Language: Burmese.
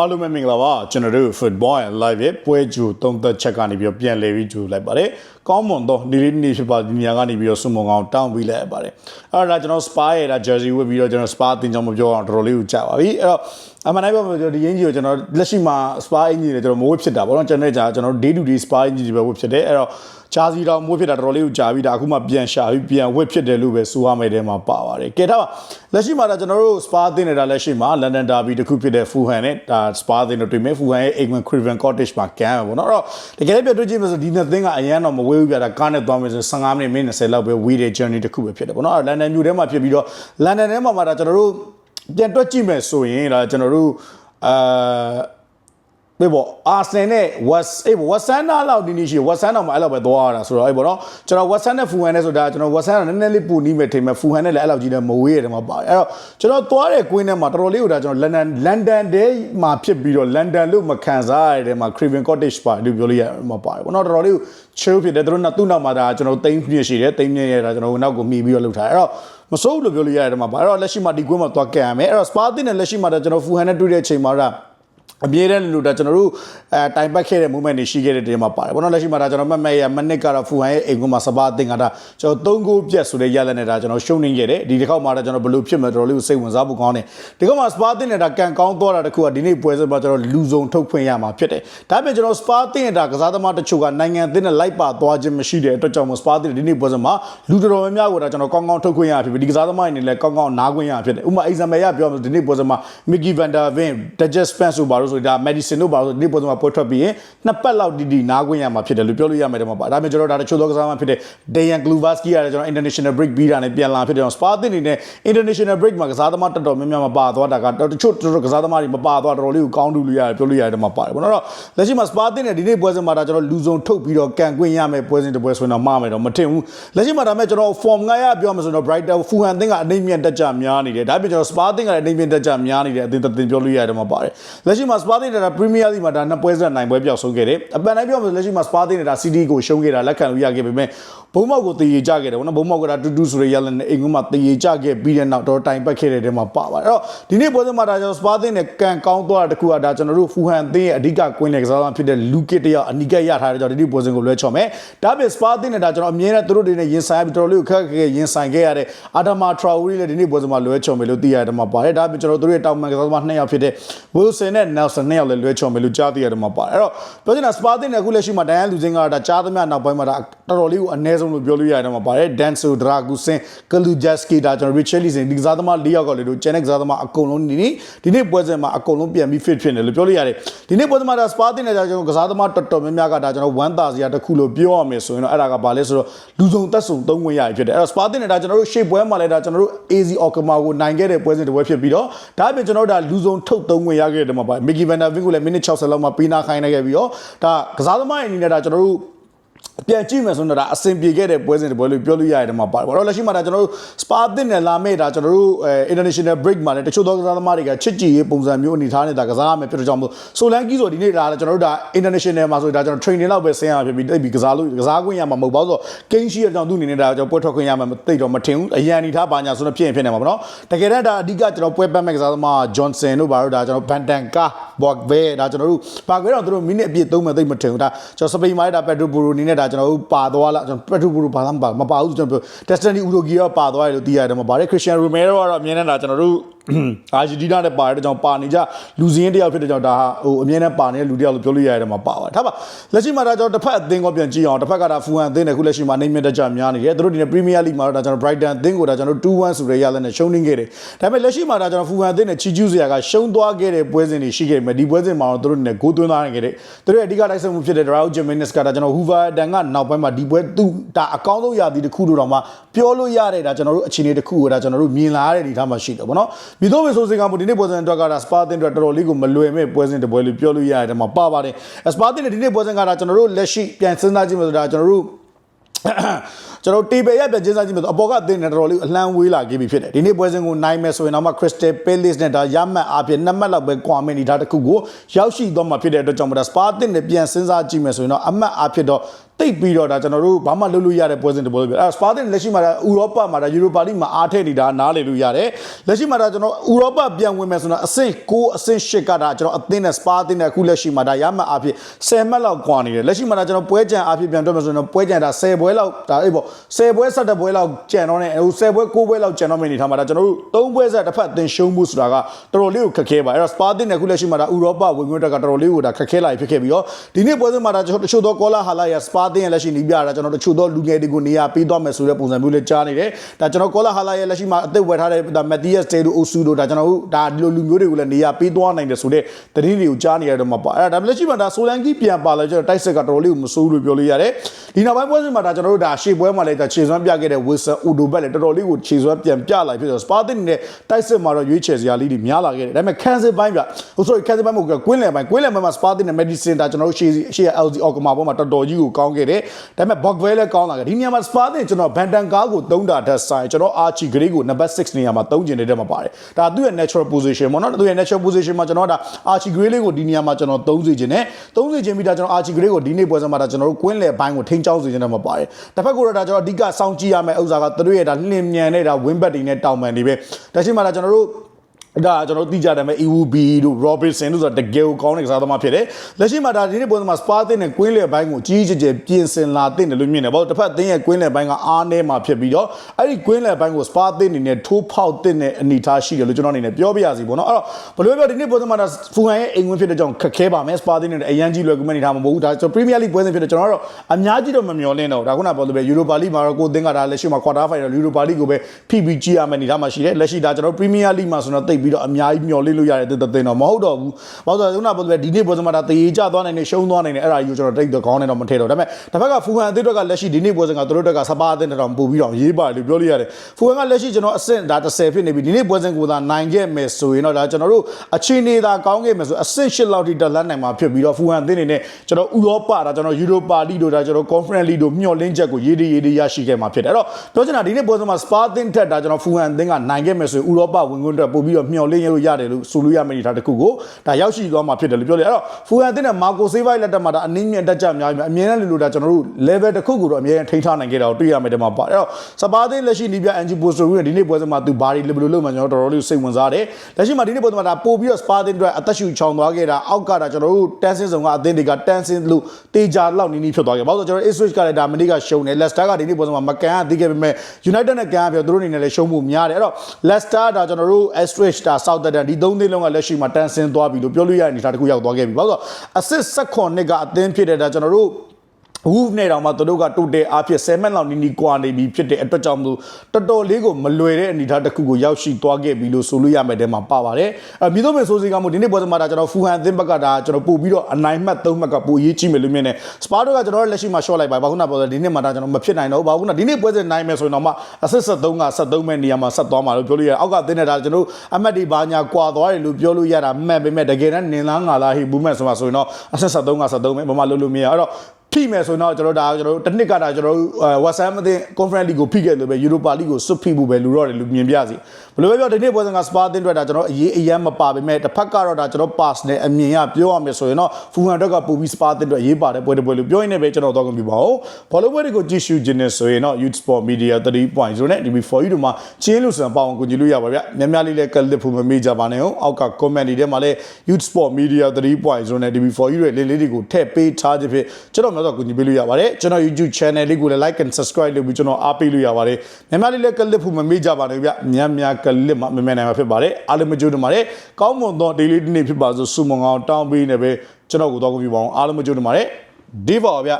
အားလုံးပဲမင်္ဂလာပါကျွန်တော်တို့ Football and Live ရဲ့ပွဲကြိုသုံးသက်ချက်ကနေပြီးတော့ပြန်လည်ပြီးကြိုလိုက်ပါတယ် ကောင်းမွန်သောနေ့နေ့ဖြစ်ပါဒီနေရာကနေပြီးတော့စုမုံကောင်တောင်းပေးလိုက်ပါတယ်အဲ့ဒါကျွန်တော် spa ရဲ့ဒါ jersey ဝတ်ပြီးတော့ကျွန်တော် spa တင်ကြောင်းမပြောအောင်တော်တော်လေးကိုကြာပါပြီအဲ့တော့အမှန်တိုင်းပြောကျွန်တော်ဒီရင်းကြီးကိုကျွန်တော်လက်ရှိမှာ spa အင်ဂျင်တွေကျွန်တော်မိုးဖြစ်တာပေါ့နော်ကျွန်တော်ကြာကျွန်တော် day to day spa အင်ဂျင်တွေပဲဝတ်ဖြစ်တယ်အဲ့တော့ဂျာစီတော်မိုးဖြစ်တာတော်တော်လေးကိုကြာပြီးဒါအခုမှပြန်ရှာပြီးပြန်ဝတ်ဖြစ်တယ်လို့ပဲဆိုရမယ်တဲမှာပါပါတယ်ကဲဒါပါလက်ရှိမှာဒါကျွန်တော်တို့ spa တင်နေတာလက်ရှိမှာ London Derby တစ်ခုဖြစ်တဲ့ Fulham နဲ့ဒါ spa တင်လို့တွေ့မယ် Fulham ရဲ့ England Craven Cottage မှာကမ်းပဲပေါ့နော်အဲ့တော့တကယ်လည်းပြတွေ့ကြည့်မယ်ဆိုဒီနှစ်သင်းကအရန်တော့မဝေးပြောပြတာကားနဲ့သွားမယ်ဆို15မိနစ်မိနစ်20လောက်ပဲ way day journey တစ်ခုပဲဖြစ်တယ်ပေါ့နော်အဲ့လန်ဒန်မြို့ထဲမှာဖြစ်ပြီးတော့လန်ဒန်ထဲမှာမှာဒါကျွန်တော်တို့ပြန်တွက်ကြည့်မယ်ဆိုရင်ဒါကျွန်တော်တို့အာ ဘေးပေါ့အာဆင်နဲ့ဝက်အေးဝက်ဆန်နာလောက်ဒီနေ့ရှိဝက်ဆန်တော့မှအဲ့လောက်ပဲသွားရတာဆိုတော့အေးပေါ့နော်ကျွန်တော်ဝက်ဆန်နဲ့ဖူဟန်နဲ့ဆိုတာကျွန်တော်ဝက်ဆန်ကနည်းနည်းလေးပူနီးမယ်ထင်မယ်ဖူဟန်နဲ့လည်းအဲ့လောက်ကြီးလည်းမဝေးရတယ်မှာပါတယ်အဲ့တော့ကျွန်တော်သွားတဲ့ကွင်းထဲမှာတော်တော်လေးကိုဒါကျွန်တော်လန်ဒန်လန်ဒန်တဲမှာဖြစ်ပြီးတော့လန်ဒန်လို့မခံစားရတဲ့မှာ Craven Cottage ပါလို့ပြောလို့ရမှာပါတယ်ပေါ့နော်တော်တော်လေးကို chill ဖြစ်တယ်သူတို့ကသူ့နောက်မှာဒါကျွန်တော်သိမ်းပြည့်ရှိတယ်သိမ်းပြည့်ရတာကျွန်တော်နောက်ကိုမှီပြီးတော့လုပ်ထားတယ်အဲ့တော့မစိုးဘူးလို့ပြောလို့ရတယ်မှာပါအဲ့တော့လက်ရှိမှာဒီကွင်းမှာသွားကန်ရမယ်အဲ့တော့ Spa တင်နဲ့လက်ရှိမှာဒါကျွန်တော်ဖူဟန်နဲ့တွေ့တဲ့အချိန်မှာဒါ အမြဲတမ်းလို့ဒါကျွန်တော်တို့အဲတိုင်ပတ်ခဲ့တဲ့ moment တွေရှိခဲ့တဲ့တင်မှာပါတယ်ဘောနော်လက်ရှိမှာဒါကျွန်တော်မှတ်မဲ့ရမနစ်ကတော့ဖူဟန်ရဲ့အိမ်ကမှာစပါအသင်ကဒါကျွန်တော်၃ဂိုးပြတ်ဆိုတဲ့ရလက်နဲ့ဒါကျွန်တော်ရှုံနေခဲ့တယ်ဒီတစ်ခေါက်မှာဒါကျွန်တော်ဘယ်လိုဖြစ်မယ်တော်တော်လေးကိုစိတ်ဝင်စားဖို့ကောင်းတယ်ဒီခေါက်မှာစပါအသင်နဲ့ဒါကန်ကောင်းသွားတာတခုကဒီနေ့ပွဲစဉ်မှာကျွန်တော်လူစုံထုတ်ဖွင့်ရမှာဖြစ်တယ်ဒါပေမဲ့ကျွန်တော်စပါအသင်နဲ့ဒါကစားသမားတချို့ကနိုင်ငံအသင်းနဲ့လိုက်ပါသွားခြင်းမရှိတဲ့အတွက်ကြောင့်မို့စပါအသင်ဒီနေ့ပွဲစဉ်မှာလူတော်တော်များများကိုဒါကျွန်တော်ကောင်းကောင်းထုတ်ခွင့်ရဖြစ်ပြီဒီကစားသမားတွေနဲ့လည်းကောင်းကောင်းနားခွင့်ရဖြစ်တယ်ဥပမာ example ရပြောမယ်ဒီနေ့ပွဲစဉ်မှာ Mickey van der Ven, Dejah Spence ဆိုပါလို့ဆိုဒါ Madison တို့ပါလို့ဒီပုံစံမှာပွဲထွက်ပြီးရင်နှစ်ပတ်လောက်တီတီနားခွင့်ရမှာဖြစ်တယ်လို့ပြောလို့ရမယ်တဲ့မှာပါဒါပေမဲ့ကျွန်တော်ဒါတချို့သောကစားသမားဖြစ်တဲ့ Dejan Glubaski ရတယ်ကျွန်တော် international break ပြီးတာနဲ့ပြန်လာဖြစ်တယ် Spa တင်နေတဲ့ international break မှာကစားသမားတော်တော်များများမပါသွားတာကတချို့တော်ကစားသမားတွေမပါသွားတော်တော်လေးကိုကောင်းတူလို့ရတယ်ပြောလို့ရတယ်တဲ့မှာပါတယ်ဘောနော်လက်ရှိမှာ Spa တင်တဲ့ဒီနေ့ပွဲစဉ်မှာဒါကျွန်တော်လူစုံထုတ်ပြီးတော့ကန်ခွင့်ရမယ်ပွဲစဉ်တစ်ပွဲဆိုရင်တော့မှားမယ်တော့မထင်ဘူးလက်ရှိမှာဒါပေမဲ့ကျွန်တော် form ငါရပြောမှဆိုတော့ Brighton Fulham တင်ကအနှိမ့်မြတ်တက်ကြများနေတယ်ဒါပေမဲ့ကျွန်တော် Spa တင်ကလည်းအနှိမ့်မြတ်တက်ကြများနေတယ်အသင်းတင်ပြောလို့ရတယ်မှာပါတယ်လက်ရှိမှာ Spa တင်တဲ့ Premier League မှာဒါနှစ်ပွဲဆက်နိုင်ပွဲပြောက်ဆုံးခဲ့တယ်အပန်တိုင်းပြောမှဆိုလက်ရှိမှာ Spa တင်နေတာ CD ကိုရှုံးခဲ့တာလက်ခံလို့ရခဲ့ပေမဲ့ဘုံမောက်ကိုတည်ရကြခဲ့တယ်ဗောနော်ဘုံမောက်ကတူတူဆိုရရလနဲ့အိမ်ကမှတည်ရကြခဲ့ပြီးတဲ့နောက်တော့တိုင်ပတ်ခဲ့တဲ့တဲမှာပါပါတယ်အဲ့တော့ဒီနေ့ပွဲစဉ်မှာဒါကျွန်တော် Spa တင်နဲ့ကန်ကောင်းသွားတာတခုကဒါကျွန်တော်တို့ဖူဟန်တင်ရဲ့အဓိကကွင်းတဲ့ကစားသမားဖြစ်တဲ့လူကစ်တယောက်အနီကက်ရထားတဲ့ကြောင့်ဒီနေ့ပွဲစဉ်ကိုလွှဲချော်မယ်ဒါပေမဲ့ Spa တင်နဲ့ဒါကျွန်တော်အမြဲတမ်းသူတို့တွေနဲ့ရင်ဆိုင်ပြီးတော်တော်လေးကိုခက်ခက်ရင်ဆိုင်ခဲ့ရတဲ့အာဒမာထရာဝီလည်းဒီနေ့ပွဲစဉ်မှာလွှဲချော်မယ်လို့သိရတယ်မှာပါတယ်ဒါပေမဲ့ကျွန်တော်တို့ရဲ့တောင်ပန်ကစားသမားနှစ်ယောက်ဖြစ်တဲ့ Wilson နဲ့ Nelson နှစ်ယောက်လည်းလွှဲချော်မယ်လို့ကြားသိရတယ်မှာပါတယ်အဲ့တော့ပြောချင်တာ Spa တင်နဲ့အခုလက်ရှိမှာဒိုင်ယန်လူစင်းကဒါကြားသမျှနောက်ပိုင်းမှာဒါတော်တော်လေးကိုအနည်းဆုံးလို့ပြောလို့ရတယ်မှာပါတယ် Danso Dragusin Kalujaski ဒါကျွန်တော် Richarlison ဒီကစားသမား၄ယောက်ကလည်းတို့ Chenek ကစားသမားအကုန်လုံးဒီနေ့ဒီနေ့ပွဲစဉ်မှာအကုန်လုံးပြန်ပြီး fit ဖြစ်နေလို့ပြောလို့ရတယ်ဒီနေ့ပွဲစဉ်မှာဒါ Spa တင်နဲ့ကျွန်တော်ကစားသမားတော်တော်များများကဒါကျွန်တော်ဝမ်းသာစရာတစ်ခုလို့ပြောရမယ်ဆိုရင်တော့အဲ့ဒါကဘာလဲဆိုတော့လူစုံတက်ဆုံသုံးဝင်ရဖြစ်တယ်အဲ့တော့ Spa တင်နဲ့ဒါကျွန်တော်တို့ရှေ့ပွဲမှာလည်းဒါကျွန်တော်တို့ AZ Okama ကိုနိုင်ခဲ့တဲ့ပွဲစဉ်တစ်ပွဲဖြစ်ပြီးတော့ဒါအပြင်ကျွန်တော်တို့ဒါလူစုံထုတ်သုံးဝင်ရခဲ့တယ်မှာပါ Mickey Van der Ven ကိုလည်းမိနစ်60လောက်မှပေးနာခိုင်းနေခဲ့ပြီးတော့ဒါကစားသမားအနေနဲ့ဒါကျွန်တော်တို့ ပြန်ကြည့်မယ်ဆိုတော့ဒါအဆင်ပြေခဲ့တဲ့ပွဲစဉ်တစ်ပွဲလို့ပြောလို့ရတယ်ဒီမှာပါတယ်ဘာလို့လက်ရှိမှာဒါကျွန်တော်တို့ Spa တင်နဲ့လာမဲ့ဒါကျွန်တော်တို့အဲ international break မှာလည်းတချို့သောကစားသမားတွေကချစ်ကြည်ရေးပုံစံမျိုးအနေထားနဲ့ဒါကစားရမယ်ဖြစ်တဲ့ကြောင့်မို့ဆိုလန်ကီဆိုဒီနေ့ဒါကျွန်တော်တို့ဒါ international မှာဆိုဒါကျွန်တော် training လောက်ပဲဆင်းရဖြစ်ပြီးတိတ်ပြီးကစားလို့ကစားခွင့်ရမှာမဟုတ်ပါဘူးဆိုကိန်းရှိရကြောင့်သူ့အနေနဲ့ဒါကျွန်တော်ပွဲထွက်ခွင့်ရမှာတိတ်တော့မထင်ဘူးအရန်အနေထားပါညာဆိုတော့ဖြစ်ရင်ဖြစ်နေမှာပေါ့နော်တကယ်တမ်းဒါအဓိကကျွန်တော်ပွဲပတ်မဲ့ကစားသမား Johnson တို့ဘာလို့ဒါကျွန်တော် Bantanka Bogbe ဒါကျွန်တော်တို့ပါခွဲတော့သူတို့မိနစ်အပြည့်သုံးမယ်သိမထင်ဘူးဒါကျွန်တော်စပိန်မှာဒါ Pedro Porro အနေနဲ့ဒါကျွန်တော်တို့ပါသွားလာကျွန်တော် Pedro Porro ဘာမှမပါဘူးကျွန်တော် Destiny Udogi ကပါသွားတယ်လို့သိရတယ်မှာပါတယ် Christian Romero ကတော့အမြင်နဲ့ဒါကျွန်တော်တို့ အာဂျီတီနာနဲ့ပါတဲ့ကြောင့်ပါနေကြလူစင်းတယောက်ဖြစ်တဲ့ကြောင့်ဒါဟာဟိုအမြင်နဲ့ပါနေတဲ့လူတယောက်လို့ပြောလို့ရတယ်မှာပါပါတယ်ထားပါလက်ရှိမှာဒါကျွန်တော်တစ်ဖက်အသင်းကိုပြန်ကြည့်အောင်တစ်ဖက်ကဒါဖူဟန်အသင်းနဲ့ခုလက်ရှိမှာနေမြင့်တက်ကြများနေတယ်သူတို့ဒီနေ့ Premier League မှာတော့ဒါကျွန်တော် Brighton အသင်းကိုဒါကျွန်တော်2-1ဆိုတဲ့ရလနဲ့ရှုံးနေခဲ့တယ်ဒါပေမဲ့လက်ရှိမှာဒါကျွန်တော်ဖူဟန်အသင်းနဲ့ချီကျူးစရာကရှုံးသွားခဲ့တဲ့ပွဲစဉ်တွေရှိခဲ့မယ်ဒီပွဲစဉ်မှာတော့သူတို့နဲ့ဂိုးသွင်းသွားနေခဲ့တယ်သူတို့ရဲ့အဓိကတိုက်ဆုံမှုဖြစ်တဲ့ Raul Jimenez ကဒါကျွန်တော် Hoover တန်ကနောက်ပိုင်းမှာဒီပွဲသူဒါအကောင်းဆုံးရာသီတစ်ခုလို့တော့မှပြောလို့ရတဲ့ဒါကျွန်တော်တို့အခြေအနေတစ်ခုကိုဒါကျွန်တော်တို့မြင်လာရတဲ့ဒီထားမှာရှိတယ်ဗောနော်ပြီးတော့မယ်ဆိုစင်ကဒီနေ့ပွဲစဉ်အတွက်ကဒါစပါတင်အတွက်တော်တော်လေးကိုမလွယ်မဲ့ပွဲစဉ်တစ်ပွဲလို့ပြောလို့ရတယ်မှာပါပါတယ်စပါတင်နဲ့ဒီနေ့ပွဲစဉ်ကဒါကျွန်တော်တို့လက်ရှိပြန်စဉ်းစားကြည့်မယ်ဆိုဒါကျွန်တော်တို့ကျွန်တော်တေဘယ်ရပြန်ကျင်းစားကြည့်မယ်ဆိုအပေါ်ကအသင်းနဲ့တော်တော်လေးအလှမ်းဝေးလာခဲ့ပြီဖြစ်တယ်ဒီနေ့ပွဲစဉ်ကိုနိုင်မယ်ဆိုရင်တော့မှ Crystal Palace နဲ့ဒါရမှတ်အပြင်နှစ်မှတ်လောက်ပဲကွာမယ်နေတာတစ်ခုကိုရောက်ရှိသွားမှာဖြစ်တဲ့အတွက်ကြောင့်မဒါ Spa အသင်းနဲ့ပြန်စဉ်းစားကြည့်မယ်ဆိုရင်တော့အမှတ်အဖြစ်တော့တိတ်ပြီးတော့ဒါကျွန်တော်တို့ဘာမှလုပ်လို့ရတဲ့ပွဲစဉ်တစ်ပွဲပဲအဲစပါတင်လက်ရှိမှာဒါဥရောပမှာဒါယူရိုပါလိမှာအားထည့်နေတာနားလေလို့ရတယ်လက်ရှိမှာဒါကျွန်တော်ဥရောပပြန်ဝင်မယ်ဆိုတော့အဆင့်6အဆင့်8ကဒါကျွန်တော်အသင်းနဲ့စပါတင်နဲ့အခုလက်ရှိမှာဒါရမှတ်အဖြစ်10မှတ်လောက်ကွာနေတယ်လက်ရှိမှာဒါကျွန်တော်ပွဲကြံအဖြစ်ပြန်တွက်မယ်ဆိုရင်တော့ပွဲကြံဒါ10ပွဲလောက်ဒါအေးပေါ့10ပွဲ17ပွဲလောက်ကြံတော့နေဟို10ပွဲ9ပွဲလောက်ကြံတော့မယ်နေထားမှာဒါကျွန်တော်တို့3ပွဲဆက်တစ်ဖက်အသင်းရှုံးမှုဆိုတာကတော်တော်လေးကိုခက်ခဲပါအဲ့တော့စပါတင်နဲ့အခုလက်ရှိမှာဒါဥရောပဝင်ခွင့်တက်ကတော်တော်လေးကိုဒါခက်ခဲလာဖြစ်ခဲ့ပြီးတော့ဒီနေ့ပွဲစဉ်မှာဒါကျွန်တော်တချို့သောကောလာဟာလာရဲ့စပါတင်ရဲ့လက်ရှိနီးပြတာကျွန်တော်တချို့သောလူငယ်တွေကိုနေရာပေးသွားမယ်ဆိုတဲ့ပုံစံမျိုးလေးကြားနေတယ်ဒါကျွန်တော်ကောလာဟာလာရဲ့လက်ရှိမှာအသက်ဝယ်ထားတဲ့ဒါမက်တီးယက်စတေတို့အိုဆူတို့ဒါကျွန်တော်တို့ဒါဒီလိုလူမျိုးတွေကိုလည်းနေရာပေးသွားနိုင်တယ်ဆိုတဲ့သတင်းတွေကိုကြားနေရတော့မှာပါအဲ့ဒါဒါလက်ရှိမှာဒါဆိုလန်ကီပြန်ပါလာကျွန်တော်တိုက်ဆက်ကတော်တော်လေးကိုမစိုးလို့ပြောလို့ရတယ်ဒီနောက်ပိုင်းပွဲစဉ်မှာဒါကျွန်တော်တို့ဒါရှေ့ပွဲမှာလည်းဒါခြေစွမ်းပြခဲ့တဲ့ဝစ်ဆန်အိုဒိုဘက်လည်းတော်တော်လေးကိုခြေစွမ်းပြန်ပြလာဖြစ်ဆိုစပါတင်နဲ့တိုက်ဆက်မှာတော့ရွေးချယ်စရာလေးတွေများလာခဲ့တယ်ဒါပေမဲ့ကန်ဆယ်ပိုင်းပြဟို sorry ကန်ဆယ်ပိုင်းမဟုတ်ကွင်းလယ်ပိုင်းကွင်းလယ်ပိုင်းမှာစပါတင်နဲ့မက်ဒီစင်ဒါကျွန်တော်တို့ရှေ့ရှေ့ LG အောက်ကမှာပေါ်မှာတော်တော်ကြီးကိုကောင်းခဲ့တယ်ဒါပေမဲ့ box ဘဲလည်းကောင်းလာခဲ့ဒီနေရာမှာစပါတင်ကျွန်တော်ဘန်တန်ကားကိုသုံးတာတက်ဆိုင်ကျွန်တော်အာချီဂရိကိုနံပါတ်6နေရာမှာသုံးကျင်နေတဲ့မှာပါတယ်ဒါသူ့ရဲ့ natural position ပေါ့နော်သူ့ရဲ့ natural position မှာကျွန်တော်ဒါအာချီဂရိလေးကိုဒီနေရာမှာကျွန်တော်သုံးစီခြင်းနဲ့သုံးစီခြင်းပြီးဒါကျွန်တော်အာချီဂရိကိုဒီနေ့ပွဲစဉ်မှာဒါကျွန်တော်တို့ကွင်းလယ်ပိုင်းကိုထိန်းချောင်းစီခြင်းနဲ့မှာပါတယ်တစ်ဖက်ကတော့ဒါကျွန်တော်အဓိကစောင့်ကြည့်ရမယ့်ဥစ္စာကသူတို့ရဲ့ဒါလင်းမြန်တဲ့ဒါ win bet တွေနဲ့တောင်ပန်တွေပဲဒါရှိမှဒါကျွန်တော်တို့ ဒါကျွန်တော်တို့သိကြတယ်မဲ့ EUB တို့ Robinson တို့ဆိုတာတကယ်ကိုကောင်းတဲ့ကစားသမားဖြစ်တယ်။လက်ရှိမှာဒါဒီနေ့ပွဲမှာ Spa တင်နဲ့ကွင်းလယ်ပိုင်းကိုကြီးကြီးကျယ်ပြင်ဆင်လာတင်တယ်လို့မြင်တယ်။ဘာလို့တစ်ဖက်အသင်းရဲ့ကွင်းလယ်ပိုင်းကအားနည်းမှာဖြစ်ပြီးတော့အဲ့ဒီကွင်းလယ်ပိုင်းကို Spa တင်နေနဲ့ထိုးဖောက်တင်တဲ့အနေအထားရှိတယ်လို့ကျွန်တော်အနေနဲ့ပြောပြရစီပေါ့နော်။အဲ့တော့ဘယ်လိုပြောဒီနေ့ပွဲမှာဒါဖူဟန်ရဲ့အိမ်ဝင်ဖြစ်တဲ့ကြောင့်ခက်ခဲပါမယ်။ Spa တင်နဲ့အရန်ကြီးလွယ်ကူမဲ့အနေထားမှာမဟုတ်ဘူး။ဒါကျွန်တော် Premier League ပွဲစဉ်ဖြစ်တဲ့ကျွန်တော်တို့အများကြီးတော့မမျှော်လင့်တော့ဒါခုနပြောလို့ပဲ Europa League မှာတော့ကိုအသင်းကဒါလက်ရှိမှာ quarter final Europa League ကိုပဲ PB ကြည့်ရမယ့်အနေထားမှာရှိတယ်။လက်ရှိဒါကျွန်တော် Premier League မှာဆိုတော့တိတ်ပြီးတော့အများကြီးမျှော်လင့်လို့ရတဲ့တဲ့တဲ့တော့မဟုတ်တော့ဘူး။ဘာလို့လဲဆိုတော့ခုနပြောလို့ပဲဒီနေ့ပွဲစဉ်မှာဒါတရေကျသွားနိုင်နေရှုံးသွားနိုင်နေအဲ့ဒါကြီးကိုကျွန်တော်တိတ်တော့ခေါင်းနဲ့တော့မထည့်တော့ဒါပေမဲ့တစ်ဖက်ကဖူဟန်အသင်းတွေကလက်ရှိဒီနေ့ပွဲစဉ်ကသူတို့တွေကစပါအသင်းတော်ပို့ပြီးတော့ရေးပါတယ်လို့ပြောလို့ရတယ်။ဖူဟန်ကလက်ရှိကျွန်တော်အဆင့်ဒါ30ဖြစ်နေပြီဒီနေ့ပွဲစဉ်ကိုသာနိုင်ခဲ့မယ်ဆိုရင်တော့ဒါကျွန်တော်တို့အခြေအနေသာကောင်းခဲ့မယ်ဆိုအဆင့်8လောက်ထိတက်လက်နိုင်မှာဖြစ်ပြီးတော့ဖူဟန်အသင်းတွေနဲ့ကျွန်တော်ဥရောပဒါကျွန်တော်ယူရိုပါလိတို့ဒါကျွန်တော် conference league တို့မျှော်လင့်ချက်ကိုရေးရေးရေးရရှိခဲ့မှာဖြစ်တယ်။အဲ့တော့ပြောချင်တာဒီနေ့ပွဲစဉ်မှာစပါအသင်းထက်ဒါကျွန်တော်ဖူဟန်အသင်းကနိုင်ခဲ့မယ်ဆိုရင်ဥရောပဝင်ခွင့်အတွက်ပို့ပြီးတော့မျှော်လင့်ရလို့ရတယ်လို့ဆိုလို့ရမယ့်အနေအထားတစ်ခုကိုဒါရောက်ရှိသွားမှာဖြစ်တယ်လို့ပြောတယ်အဲ့တော့ဖူဟန်အသင်းနဲ့မာကိုဆေးဗိုက်လက်ထက်မှာဒါအနည်းငယ်တက်ကြအများကြီးအမြဲတမ်းလူလိုဒါကျွန်တော်တို့ level တစ်ခုကိုတော့အမြဲတမ်းထိန်းထားနိုင်ခဲ့တာကိုတွေ့ရမယ်တဲ့မှာပါအဲ့တော့စပါသင်းလက်ရှိနီးပြအန်ဂျီပိုစတိုရီနဲ့ဒီနေ့ပွဲစဉ်မှာသူဘာတွေဘယ်လိုလုပ်မှကျွန်တော်တော်တော်လေးစိတ်ဝင်စားတယ်လက်ရှိမှာဒီနေ့ပွဲစဉ်မှာဒါပို့ပြီးတော့စပါသင်းအတွက်အသက်ရှူချောင်သွားခဲ့တာအောက်ကဒါကျွန်တော်တို့တန်းစင်းဆောင်ကအသင်းတွေကတန်းစင်းလို့တေချာလောက်နီးနီးဖြစ်သွားခဲ့ဘာလို့ဆိုတော့ကျွန်တော် Ipswich ကလည်းဒါမနေ့ကရှုံးတယ် Leicester ကဒီနေ့ပွဲစဉ်မှာမကန်အသိခဲ့ပေမဲ့ United နဲ့ကန်အပြောသူတို့အနေနဲ့လည်းရှုံးမှုများတယ်အဲ့တော့ Leicester ဒါကျွန်တော်တို့ Ipswich ဒါ Southampton ဒီသုံးသင်းလုံးကလက်ရှိမှာတန်းစင်းသွားပြီလို့ပြောလို့ရတဲ့အနေအထားတစ်ခုရောက်သွားခဲ့ပြီဘာလို့ဆိုတော့ assist 16နှစ်ကအသင်းဖြစ်တဲ့ဒါကျွန်တော်တို့ ဝူးနဲ့တောင်မှသူတို့ကတိုတယ်အားဖြင့်7မှတ်လောက်နီးနီးကွာနေပြီဖြစ်တဲ့အတွက်ကြောင့်မလို့တော်တော်လေးကိုမလွယ်တဲ့အနေအထားတစ်ခုကိုရောက်ရှိသွားခဲ့ပြီလို့ဆိုလို့ရမယ်တဲ့မှာပါပါတယ်အဲမြေသုံးပင်ဆိုးစီကမို့ဒီနေ့ပွဲစဉ်မှာဒါကျွန်တော်ဖူဟန်အသင်းဘက်ကဒါကျွန်တော်ပို့ပြီးတော့အနိုင်မှတ်3မှတ်ကပိုရေးကြည့်မယ်လို့မြင်တယ်စပါတို့ကကျွန်တော်တို့လက်ရှိမှာ short လိုက်ပါဘာခုနပြောတယ်ဒီနေ့မှာဒါကျွန်တော်မဖြစ်နိုင်တော့ဘူးဘာခုနဒီနေ့ပွဲစဉ်နိုင်မယ်ဆိုရင်တော့မှအဆစ်73က73မဲ့နေရာမှာဆက်သွားမှာလို့ပြောလို့ရတယ်အောက်ကသင်းနေတာကျွန်တော်အမတ်ဒီဘာညာကွာသွားတယ်လို့ပြောလို့ရတာမှတ်ပေမဲ့တကယ်တမ်းနင်လားငါလားဟိဘူးမဲ့ဆိုမှဆိုရင်တော့အဆစ်73က73မဲ့ဘာမှလုပ်လို့မရအဲ့တော့ ဖိမယ်ဆိုတော့ကျွန်တော်ဒါကျွန်တော်တစ်နှစ်ကတာကျွန်တော်ဝက်ဆမ်အသင်း conference league ကိုဖိခဲ့လို့ပဲ Europa league ကိုစွတ်ဖိဖို့ပဲလူတော့တယ်လူမြင်ပြစီဘယ်လိုပဲပြောဒီနေ့ပွဲစဉ်က Spa အသင်းအတွက်ဒါကျွန်တော်အရေးအယမ်းမပါပေမဲ့တစ်ဖက်ကတော့ဒါကျွန်တော် pass နဲ့အမြင်ရပြောရမယ်ဆိုရင်တော့ဖူဟန်တော့ကပူပြီး Spa အသင်းအတွက်အရေးပါတယ်ပွဲတစ်ပွဲလို့ပြောရင်းနဲ့ပဲကျွန်တော်တော့ကုန်ပြပါဦးဘောလုံးပွဲတွေကိုကြည့်ရှုခြင်းနဲ့ဆိုရင်တော့ Youth Sport Media 3.0နဲ့ DB4 U တို့မှာချင်းလို့ဆိုရင်ပေါအောင်ကိုကြည့်လို့ရပါဗျများများလေးလည်းကလစ်ဖို့မမေ့ကြပါနဲ့ဟုတ်အောက်က comment တွေထဲမှာလည်း Youth Sport Media 3.0နဲ့ DB4 U ရဲ့လင်းလေးတွေကိုထည့်ပေးထားခြင်းဖြစ်ကျွန်တော်များစွာကိုကြည့်ပေးလို့ရပါတယ်ကျွန်တော် YouTube channel လေးကိုလည်း like and subscribe လုပ်ပြီးကျွန်တော်အားပေးလို့ရပါတယ်များများလေးလည်းကလစ်ဖို့မမေ့ကြပါနဲ့ဗျများများကလစ်မှမမေ့နိုင်မှာဖြစ်ပါတယ်အားလုံးမကြိုးတင်ပါတယ်ကောင်းမွန်သော daily နေ့ဖြစ်ပါစို့ဆုမွန်ကောင်းတောင်းပေးနေပဲကျွန်တော်ကိုတော့ကြည့်ပါအောင်အားလုံးမကြိုးတင်ပါတယ်ဒီပါဗျ